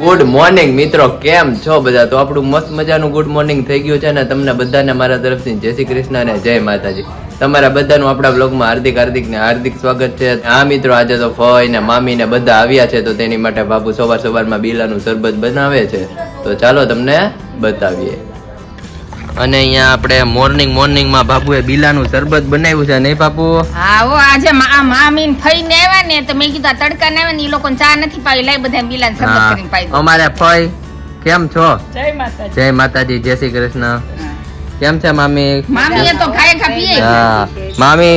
Good morning મિત્રો. કેમ છો બધા? તો આપણું મસ્ત મજાનું ગુડ મોર્નિંગ થઈ ગયું છે ને તમને બધાને મારા તરફથી જય શ્રી કૃષ્ણ અને જય માતાજી. તમારા બધાનું આપણા બ્લોગમાં હાર્દિક હાર્દિક ને હાર્દિક સ્વાગત છે. હા, મિત્રો, આજે તો ફય ને મામી ને બધા આવ્યા છે, તો તેની માટે બાપુ સવાર સવારમાં બીલાનું શરબત બનાવે છે. તો ચાલો તમને બતાવીએ. અને અહીંયા આપણે મોર્નિંગ મોર્નિંગમાં બાપુએ બીલાનું શરબત બનાવ્યું છે. નહીં બાપુ? હા ઓ આજે મામી ને ફઈ ને આવ્યા ને તો મેં કીધું તડકા ને આવ્યા ને એ લોકોને ચા નથી પાવી લઈ બધા બિલાન શરબત કરીને પાઈ અમારે ફઈ કેમ છો? જય માતાજી. જય માતાજી જય શ્રી કૃષ્ણ. કેમ છે મામી? મામી એ તો ખાય ખા પીએ. હા મામી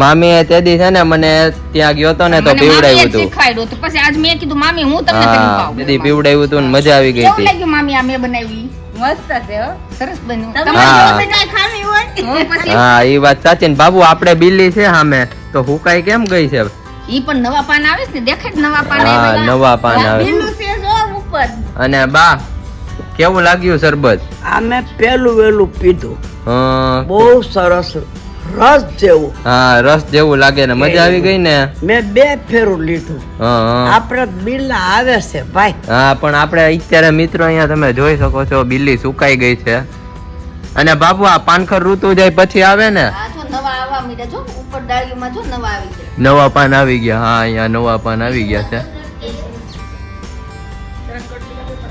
મામી તે દી છે ને મને ત્યાં ગયો તો ને તો પીવડાવ્યું હતું. શીખવાડ્યું તો પછી આજ મેં કીધું મામી હું તમને કરીને હા પાઉં. પીવડાવ્યું હતું ને મજા આવી ગઈ કેવું હતી. લાગ્યું મામી આ મેં બનાવી? મસ્ત છે હો. સરસ બન્યું. તમારે કાંઈ ખાવી હોય? પછી? હા એ વાત સાચી ને. બાબુ આપણે બિલ્લી છે સામે તો હુકાઈ કેમ ગઈ છે? ઈ પણ નવા પાન આવે છે ને દેખાય જ નવા પાન હા નવા પાન આવે. લીલું છે જો ઉપર. અને બા કેવું લાગ્યું શરબત મેં પેલું વેલું પીધું. હા. બહુ સરસ રસ જેવું. હા રસ જેવું લાગે ને મજા આવી ગઈ ને? મેં બે ફેરું લીધું. આપણે બિલ આવે છે ભાઈ. હા પણ આપણે અત્યારે મિત્રો અહીંયા તમે જોઈ શકો છો બિલ્લી સુકાઈ ગઈ છે. અને બાબુ આ પાનખર ઋતુ જાય પછી આવે ને? નવા આવવા મીડા જો ઉપર ડાળીઓમાં જો નવા આવી ગયા. નવા પાન આવી ગયા હા અહીંયા નવા પાન આવી ગયા છે.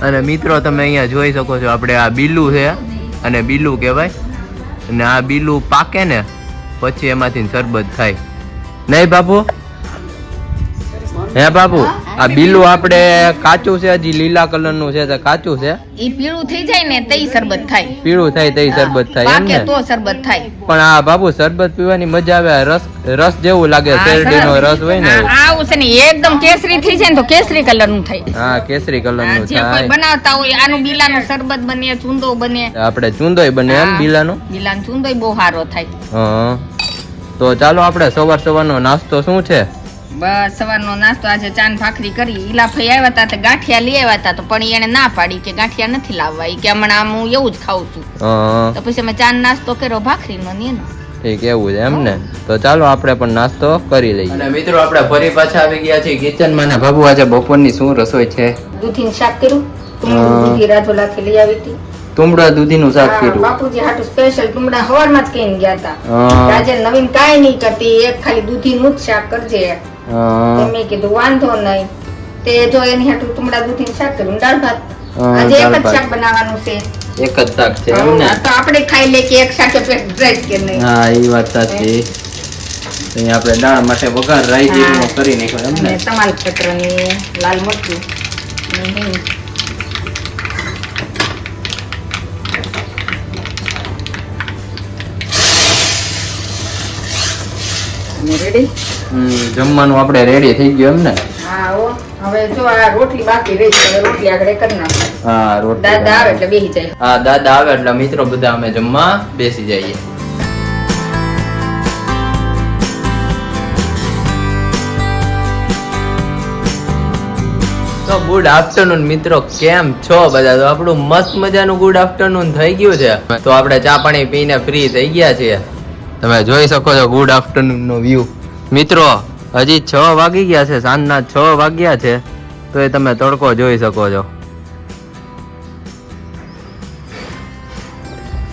અને મિત્રો તમે અહીંયા જોઈ શકો છો આપણે આ બીલું છે અને બીલું કહેવાય. અને આ બીલું પાકે ને પછી એમાંથી શરબત થાય. નહીં બાપુ? હે બાપુ આ બીલું આપણે કાચું છે હજી લીલા કલરનું છે કાચું છે? એ પીળું થઈ જાય ને તઈ શરબત થાય. પીળું થાય તઈ શરબત થાય એમ ને? તો શરબત થાય. પણ આ બાપુ શરબત પીવાની મજા આવે રસ રસ જેવું લાગે શેરડી નો રસ હોય ને? આવું છે ને એકદમ કેસરી થઈ જાય ને તો કેસરી કલરનું થાય. હા કેસરી કલરનું થાય. બનાવતા હોય આનું બીલાનું શરબત બને ચૂંદો બને. આપણે ચૂંદોય બને એમ. બીલાનો? બીલાનું ચૂંદોય બહુ સારો થાય. હા. તો ચાલો આપણે સવાર સવારનો નાસ્તો શું છે? બસ સવારનો નાસ્તો આજે ચાન ભાખરી કરી. ઈલાફઈ આવ્યા હતા તો ગાંઠિયા લઈ આવ્યા હતા તો પણ એને ના પાડી કે ગાંઠિયા નથી લાવવા. ઈ કે હમણાં આમ હું એવું જ ખાઉં છું. તો પછી અમે ચાન નાસ્તો કર્યો ભાખરીનો ને એનો. ઠીક એવું છે એમ ને? તો ચાલો આપણે પણ નાસ્તો કરી લઈએ. અને મિત્રો આપણે ફરી પાછા આવી ગયા છીએ કિચનમાં ને. બાબુ આજે બપોરની શું રસોઈ છે? દૂધીન શાક કર્યું. રાજોલાથી લઈ આવી હતી. તુમડા દૂધીનું શાક કર્યું. બાપુજી હાટુ સ્પેશિયલ ટુમડા હવારમાં જ કહીને ગયા હતા. આજે નવીન કાઈ નહીં કરતી એક ખાલી દૂધીનું જ શાક કરજે. મેં કીધું વાંધો નહીં. તે જો એની હાટુ ટુમડા દૂધીનું શાક કર્યું. દાળ ભાત. આજે એક જ શાક બનાવવાનું છે. એક જ શાક છે એમ ને? તો આપણે ખાઈ લે કે એક શાકે પેટ ભરાય કે નહીં. હા એ વાત સાચી. અહીં આપણે દાળ માટે વઘાર રાઈ જીરું. કરી નાખ્યો એમ ને? અને તમાલપત્રની લાલ મરચું. ને જમવાનું આપણે રેડી થઈ ગયું એમ ને હા હો. હવે જો આ રોટલી બાકી રહી છે રોટલી આગળ કરી નાખો હા રોટલી દાદા આવે એટલે બેસી જાય. હા દાદા આવે એટલે મિત્રો બધા અમે જમવા બેસી જઈએ. તો ગુડ આફ્ટરનૂન મિત્રો કેમ છો બધા? તો આપણું મસ્ત મજાનું ગુડ આફ્ટરનૂન થઈ ગયું છે. તો આપણે ચા પાણી પીને ફ્રી થઈ ગયા છીએ. તમે જોઈ શકો છો ગુડ આફ્ટરનૂન નો વ્યૂ મિત્રો, હજી છ વાગી ગયા છે, સાંજના છ વાગ્યા છે, તો એ તમે તડકો જોઈ શકો છો.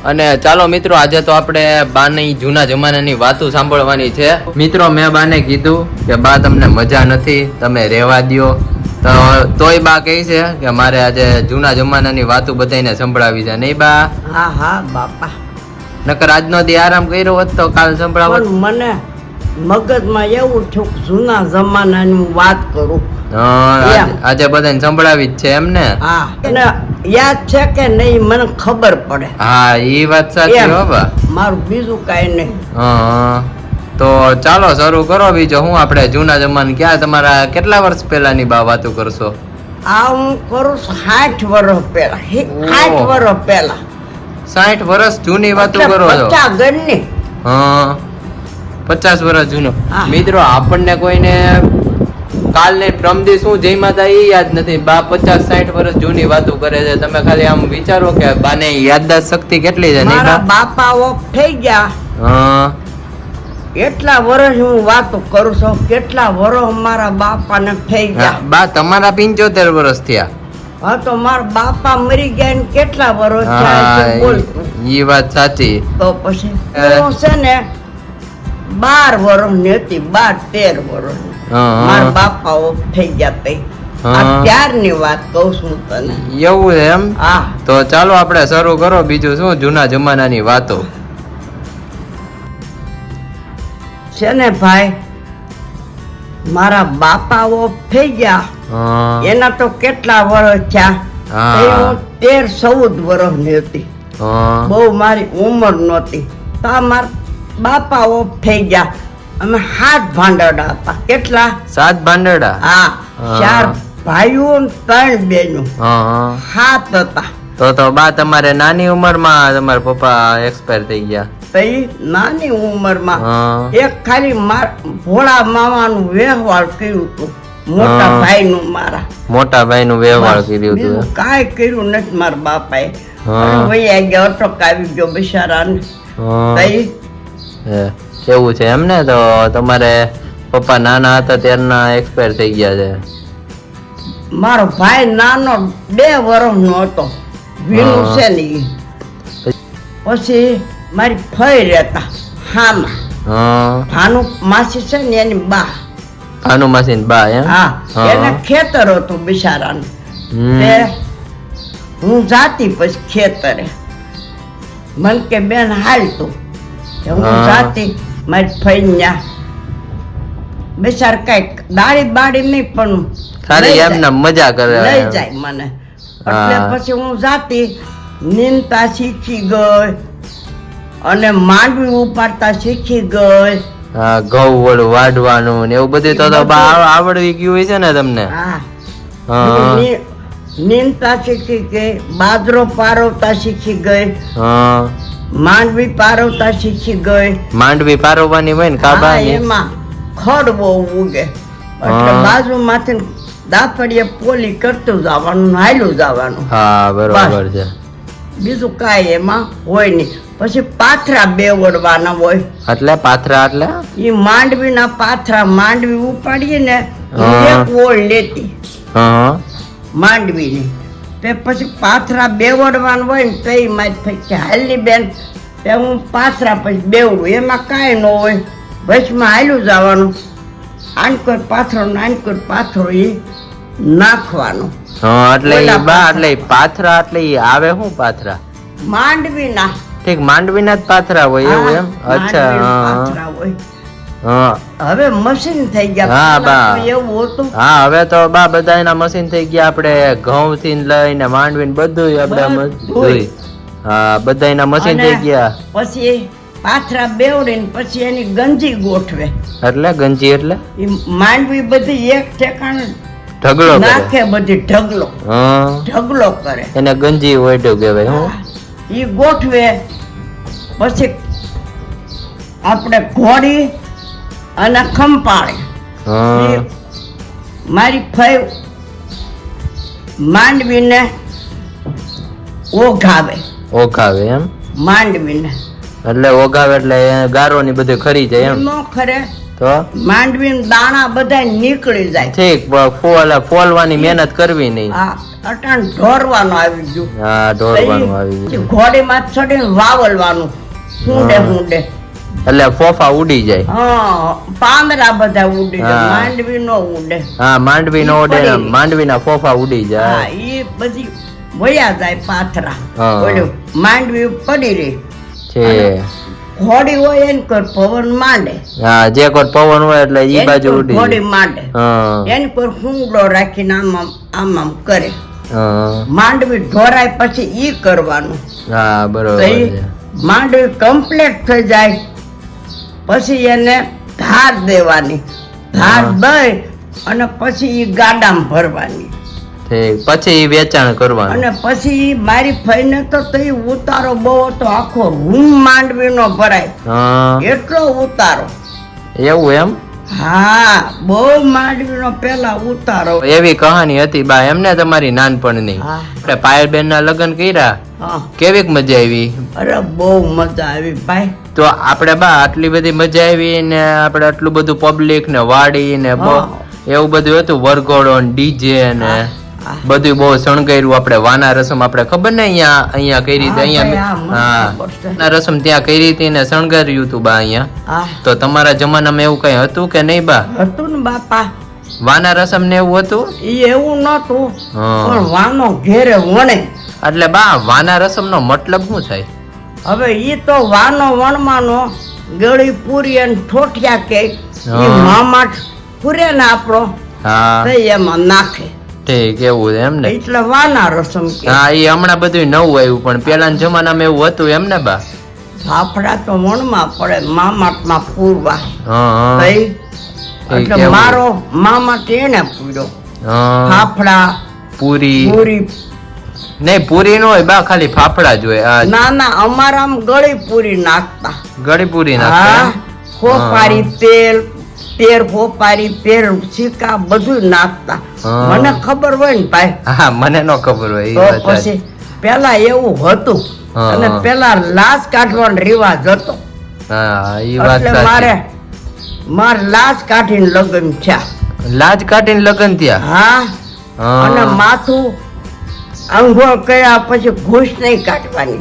અને ચાલો મિત્રો, આજે તો આપણે બાની જૂના જમાનાની વાતો સાંભળવાની છે. મિત્રો, મેં બાને કીધું કે, બા, તમને મજા નથી, તમે રહેવા દો તો તોય બા કહે છે કે, મારે આજે જૂના જમાનાની વાતો બધાને સંભળાવી છે. નહીં બા? હા હા, બાપા. નકર આજનો દી આરામ કર્યો હોત તો કાલ સંભળાવત. મને મગજમાં એવું થયું જૂના જમાનાની વાત કરું. આજે- બધાને સંભળાવી જ છે એમ ને? હા. યાદ છે કે નહીં મને ખબર પડે. હા એ વાત સાચી. હો બા. મારું બીજું કાંઈ નહીં. હા તો ચાલો શરૂ કરો બીજો. હું આપણે જૂના જમાના ક્યાં તમારા કેટલા વર્ષ પહેલાની બા વાતો કરશો? આ હું કરું છું સાઠ વર્ષ પહેલા. સાઠ વર્ષ પહેલા. સાઠ વર્ષ જૂની વાતો કરો છો. પચાસ હા. પચાસ વર્ષ જૂનો. મિત્રો આપણને કોઈને કાલ ને પ્રમદી શું જય માતા એ યાદ નથી. બા પચાસ સાઠ વર્ષ જૂની વાતો કરે છે. તમે ખાલી આમ વિચારો કે બાને યાદદાસ્ત શક્તિ કેટલી છે બાપાઓ મારા બાપા ઓફ થઈ ગયા. હા. કેટલા વર્ષ હું વાતો કરું છું કેટલા વર્ષ મારા બાપાને થઈ ગયા. બા તમારા પિંચોતેર વર્ષ થયા. હા તો મારા બાપા મરી ગયા ને કેટલા વર્ષ થયા બોલ. ઈ વાત સાચી. તો પછી હું છે ને બાર વર્ષની હતી બાર તેર વર્ષ. મારા બાપા ઓફ થઈ ગયા તઈ. હા. વાત કહું છું તને. એવું એમ? હા. તો ચાલો આપણે શરૂ કરો બીજું શું? જૂના જમાનાની વાતો. છે ને ભાઈ મારા બાપા ઓફ થઈ ગયા. એના તો કેટલા વર્ષ થયા? તેર ચૌદ વર્ષની હતી. બહુ મારી ઉંમર નહોતી. તા મારા બાપા ઓફ થઈ ગયા. અમે સાત ભાંડરડા હતા. કેટલા? સાત ભાંડરડા? હા. ચાર ભાઈઓ ત્રણ બેનો. હાથ હતા. તો તો બા તમારે નાની ઉંમરમાં તમારા પપ્પા એક્સપાયર થઈ ગયા. તઈ નાની ઉંમરમાં માં એક ખાલી ભોળા મામાનું વ્યવહાર કર્યું હતું. મોટા ભાઈ નું મારા. મોટા ભાઈ નું વ્યવહાર કર્યું હતું કાંઈ કર્યું નથી મારા બાપાએ. ભાઈ ગયા અટક આવી ગયો બિચારાને. તઈ? એવું છે? એમ ને તો તમારે પપ્પા નાના હતા ત્યારના એક્સપાયર થઈ ગયા છે. મારો ભાઈ નાનો બે વર્ષનો હતો. વીણું છે ને પછી મારી ફઈ રહેતા હામાં ભાનુ માસી છે ને એની બા. ભાનુમાસી બા હા. એને ખેતર હતું બિચારાનું. તે હું જાતી પછી ખેતરે. મન કે બેન હાલતું હું જાતી મારી ફૈયા બિચાર કંઈક દાડી બાડી નહીં પણ ખાલી એમને મજા કરે લઈ જાય મને. એટલે પછી હું જાતી નીંદતા શીખી ગઈ. અને માંડવી ઉપાડતા શીખી ગઈ. ઘઉં ઓલું વાઢવાનું ને એવું બધું તો તો આવડવી ગયું હોય છે ને તમને? હા. હા. હું ની- નીંદતા શીખી ગઈ બાજરો પારવતા શીખી ગઈ. માંડવી પારવતા શીખી ગઈ. માંડવી પારવવાની હોય ને હા, કાબા એમાં ખડ બહુ ઉગે. એટલે. બાજુમાંથી દાપડીએ પોલી કરતું જવાનું હાલ્યું જવાનું. હા બરોબર છે. બીજું કાંઈ એમાં હોય નહીં. પછી પાથરા બેવડવાના હોય. એટલે પાથરા એટલે? એ માંડવીના પાથરા માંડવી ઉપાડીએ ને હા. એક ઓળ લેતી. માંડવી ની તે પછી પાથરા બેવડવાનું હોય ને તો એ મારી પછી હાલી બેન તે હું પાથરા પછી બેવડું. એમાં કાંઈ ન હોય. વચમાં હાલ્યું જવાનું. આનકોર પાથરો ને આનકોર પાથરો એ નાખવાનો. હા એટલે બા. એટલે પાથરા એટલે આવે શું પાથરા? માંડવીના. ઠીક માંડવીના જ પાથરા હોય એવું એમ? અચ્છા હા, હવે મશીન થઈ ગયા. હા, બા. એવું હતું. હા હવે તો બા બધા એના મશીન થઈ ગયા. આપણે ઘઉં થી લઈને માંડવીને બધું આપણે. હા બધા એના મશીન થઈ ગયા. પછી પાથરા બેવડીને પછી એની ગંજી ગોઠવે. એટલે ગંજી એટલે? માંડવી બધી એક ઠેકાણે ઢગલો નાખે બધી ઢગલો. ઢગલો કરે. એને ગંજી ઓઢ્યો કહેવાય હું. ઈ ગોઠવે. પછી આપણે ઘોડી અને ખંપાળે. મારી ફઈ માંડવીને ઓઘાવે. ઓઘાવે એમ? માંડવીને. એટલે ઓગાવે એટલે ગારો ની બધું ખરી જાય એમ. નો ખરે. તો? માંડવી દાણા બધા નીકળી જાય. ઠીક ફોલ ફોલવાની મહેનત કરવી નહીં. અટાણ ઢોરવાનું આવી ગયું. હા ઢોરવાનું આવી ગયું. ઘોડી માં ચડીને વાવલવાનું. હુંડે હુંડે. એટલે ફોફા ઉડી જાય. હા પાંદડા બધા ઉડી જાય. માંડવી નો ઉડે. હા માંડવી નો ઉડે માંડવી ના ફોફા ઉડી હા જાય એ બધી વયા જાય પાથરા. હા. માંડવી પડી રહી. છે. ઘોડી હોય એને કર પવન માંડે. હા જે કોઈ પવન હોય એટલે ઈ બાજુ ઉડી ઘોડી માંડે. હા. એની હુંગડો રાખીને આમ આમ આમ કરે. હા. માંડવી ઢોરાય પછી ઈ કરવાનું. હા બરોબર માંડવી કમ્પ્લીટ થઈ જાય. પછી એને ધાર દેવાની. ધાર. દઈ અને પછી ઈ ગાડામાં ભરવાની. પછી વેચાણ કરવાનું. અને પછી મારી ફઈને તો તો ઉતારો બહુ હતો આખો રૂમ માંડવીનો ભરાય. એટલો ઉતારો. એવું એમ? હા બહુ માંડવીનો પેલા ઉતારો. એવી કહાની હતી બા એમને તમારી નાનપણની. આપણે પાયલબેન ના લગ્ન કર્યા. કેવી કેવીક મજા આવી? અરે બહુ મજા આવી ભાઈ. તો આપણે બા આટલી બધી મજા આવી ને આપણે આટલું બધું પબ્લિક ને વાડી ને એવું બધું હતું વરઘોડો ડીજે ને. બધું બહુ શણગાર્યું આપણે વાના રસમ આપણે ખબર ને અહીંયા અહીંયા કઈ રીતે અહીંયા હા, રસમ ત્યાં કઈ રીતે ને શણગાર્યું હતું બા અહીંયા. તો તમારા જમાનામાં એવું કઈ હતું કે નહીં બા? હતું ને બાપા. વાના રસમ ને એવું હતું? ઈ એવું નતું પણ વાનો ઘેરે વણે. એટલે બા વાના રસમ નો મતલબ શું થાય? હવે ઈ તો વાનો વણવાનો ગળી પૂરી અને ઠોઠિયા કે. મામાટ પૂરે ને આપણો. હા. એમાં નાખે. ઠીક એવું એમ ને એટલે વાના રસમ હા એ હમણાં બધું નવું આવ્યું પણ પેલાના જમાનામાં એવું હતું એમ ને બા? ફાફડા તો વણમાં પડે મામાટમાં પૂરવા. એટલે મારો મામાટ એને પૂર્યો? ફાફડા પૂરી. પૂરી. નહીં પૂરી નો હોય બા ખાલી ફાફડા જ હોય ના ના અમારા ગળી પૂરી નાખતા. ગળી પૂરી નાખતા ખોપારી તેલ તેર ખોપારી પેર સિક્કા બધું નાખતા. મને ખબર હોય ને ભાઈ. હા મને ન ખબર હોય તો પછી પેલા એવું હતું અને પેલા લાશ કાઢવાનો રિવાજ હતો. એટલે મારે મારે લાશ કાઢીને લગ્ન થયા. લાજ કાઢીને લગ્ન થયા? હા. અને માથું આંઘોળ કયા પછી ઘૂસ નહીં કાઢવાની.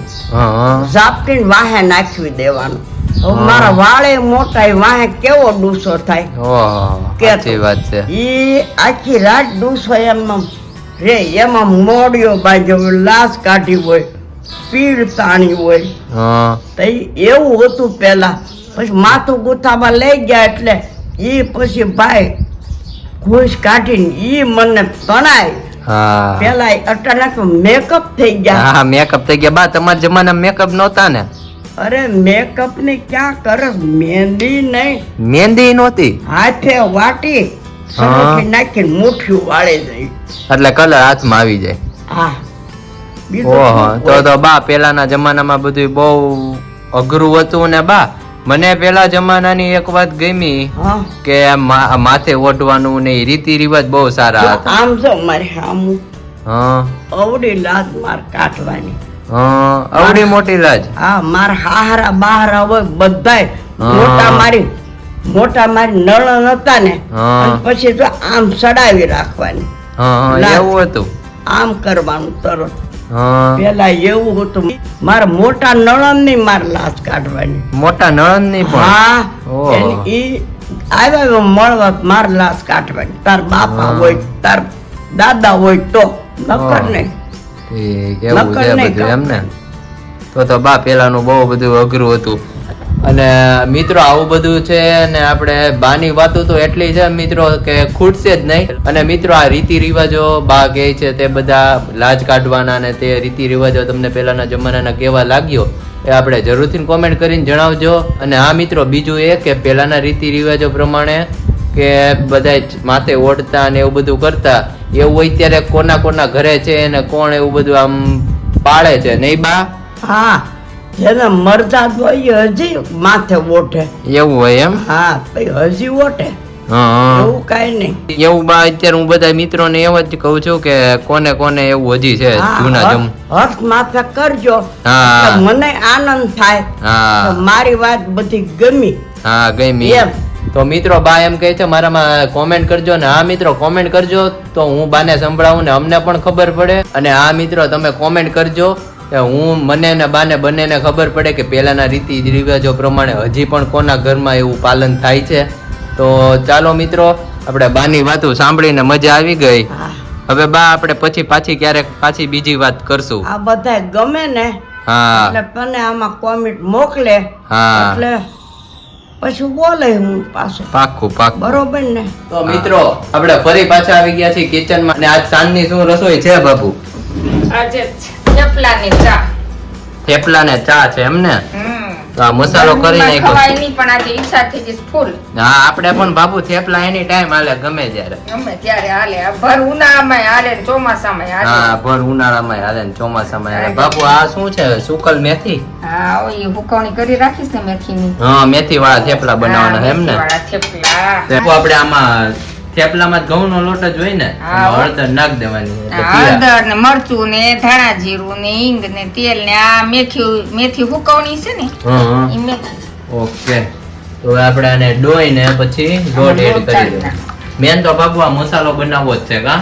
ઝાપટીને વાહે નાખવી દેવાનું. મારા વાળે મોટા એ વાહે કેવો ડૂસો થાય? કે વાત છે. ઈ આખી રાત ડૂસો એમાં રે એમાં મોડિયો બાંધ્યો લાશ કાઢી હોય પીળ તાણી હોય. તો એવું હતું પેલા પછી માથું ગુથામાં લઈ ગયા એટલે ઈ પછી ભાઈ ઘૂસ કાઢીને ઈ મને તણાય. પેલા અચાનક મેકઅપ થઈ ગયા. હા મેકઅપ થઈ ગયા. બા તમારા જમાના મેકઅપ નહોતા ને. અરે મેકઅપ ને ક્યાં કરે મહેંદી નહીં. મહેંદી નહોતી? હાથે વાટી સરોઠી નાખીને મુઠ્યું વાળે જાય એટલે કલર હાથમાં આવી જાય. હા. ઓહો તો તો બા પેલાના જમાનામાં બધું બહુ અઘરું હતું ને બા. મને પેલા જમાનાની એક વાત ગમી કે માથે ઓઢવાનું ને રીતિ રિવાજ બહુ સારા હતા. આમ જો મારે આમ હા. અવડી લાજ માર કાઢવાની. હા અવડી મોટી લાજ હા માર હારા બહાર હવે બધાય. મોટા મારી મોટા મારી નળન હતા ને પછી તો આમ સડાવી રાખવાની. એવું હતું. આમ કરવાનું તરત. પેલા એવું હતું મારા મોટા નળનની માર લાશ કાઢવાની. મોટા નળનની હા. ઈ આવ્યા મળવા માર લાશ કાઢવાની. તાર બાપા હોય તાર દાદા હોય તો નકર. નહીં. એવું છે બધું એમ ને? તો તો બા પેલાનું બહુ બધું અઘરું હતું. અને મિત્રો આવું બધું છે ને આપણે બાની વાતો તો એટલી છે મિત્રો કે ખૂટશે જ નહીં. અને મિત્રો આ રીતિ રિવાજો બા કહે છે તે બધા લાજ કાઢવાના ને તે રીતિ રિવાજો તમને પહેલાના જમાનાના કેવા લાગ્યો એ આપણે જરૂરથી કોમેન્ટ કરીને જણાવજો. અને આ મિત્રો બીજું એ કે પહેલાના રીતિ રિવાજો પ્રમાણે કે બધા માથે ઓઢતા ને એવું બધું કરતા એવું અત્યારે કોના કોના ઘરે છે અને કોણ એવું બધું આમ પાળે છે નહીં બા? હા જેને મરતા હોય હજી માથે ઓઠે એવું હોય એમ? હા પછી હજી ઓઠે એવું કઈ નહીં. એવું બા અત્યારે હું બધા મિત્રોને એમ જ કહું છું કે કોને કોને એવું હજી છે જૂના જમ. હર્ષ- માથે કરજો. હા. મને આનંદ થાય. હા. મારી વાત બધી ગમી. હા ગમી. એમ. તો મિત્રો બા એમ કહે છે મારામાં કોમેન્ટ કરજો ને હા મિત્રો કોમેન્ટ કરજો. તો હું બાને સંભળાવું ને અમને પણ ખબર પડે અને હા મિત્રો તમે કોમેન્ટ કરજો. હું મને ને બાને બંનેને ખબર પડે કે પહેલાંના રીતિ રિવાજો પ્રમાણે હજી પણ કોના ઘરમાં એવું પાલન થાય છે. તો ચાલો મિત્રો આપણે બાની વાતો સાંભળીને મજા આવી ગઈ. હવે બા આપણે પછી પાછી ક્યારેક પાછી બીજી વાત કરશું. આ બધા ગમે ને હા. એટલે તને આમાં કોમેન્ટ મોકલે. હા. એટલે પછી બોલે હું પાછો. પાકું પાક બરોબર ને? તો મિત્રો આપણે ફરી પાછા આવી ગયા છીએ કિચનમાં અને આજ સાંજની શું રસોઈ છે બાપુ? આજે થેપલા ની ચા. થેપલા ને ચા છે એમ ને? હમ. તો આ મસાલો કરી નાખ્યો. ખવાય નહીં પણ આજે ઈચ્છા થઈ ગઈ ફૂલ. હા આપણે પણ બાપુ થેપલા એની ટાઈમ હાલે ગમે ત્યારે. ગમે ત્યારે હાલે. ભર ઉનાળામાં હાલે ને ચોમાસામાં હાલે. હા ભર ઉનાળામાં હાલે ને ચોમાસામાં હાલે. બાપુ આ શું છે સુકલ મેથી? હા ઓય હુકવણી કરી રાખીશ ને મેથીની. હા મેથી વાળા થેપલા બનાવવાના એમ ને? થેપલા. આપણે આમાં થેપલામાં ઘઉં નો લોટ જ હોય ને. હળદર નાખ દેવાની. હળદર ને મરચું ને ધાણા જીરું ને હિંગ ને તેલ ને આ મેથી મેથી હુકવણી છે ને મેથી ઓકે. તો આપણે આને ડોઈ ને પછી લોટ એડ કરી દઉં. મેન તો બાબુ આ મસાલો બનાવવો જ છે કા?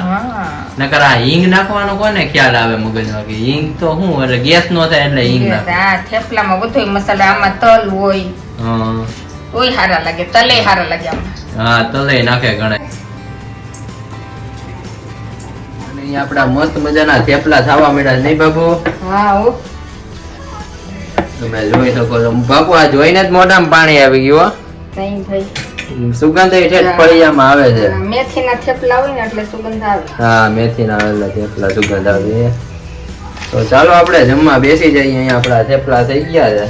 નકર આ હિંગ નાખવાનો કોને ખ્યાલ આવે મગજમાં કે હિંગ તો શું એટલે ગેસ નો થાય એટલે હિંગ નાખે. થેપલા થેપલામાં બધોય મસાલા આમાં તલ હોય. હા. ઓય સારા લાગે તલે સારા લાગે આમાં. હા તલે નાખે ઘણા અને અહીં આપડા મસ્ત મજાના થેપલા થવા મળ્યા નહીં બાપુ? હા તમે જોઈ શકો છો. બાપુ આ જોઈને જ મોઢામાં પાણી આવી ગયું હો. સુગંધ ઠેઠ ફળિયામાં આવે છે. મેથીના થેપલા હોય ને એટલે સુગંધ આવે. હા આવેલા થેપલા સુગંધ આવે. તો ચાલો આપણે જમવા બેસી જઈએ અહીંયા આપણા થેપલા થઈ ગયા છે.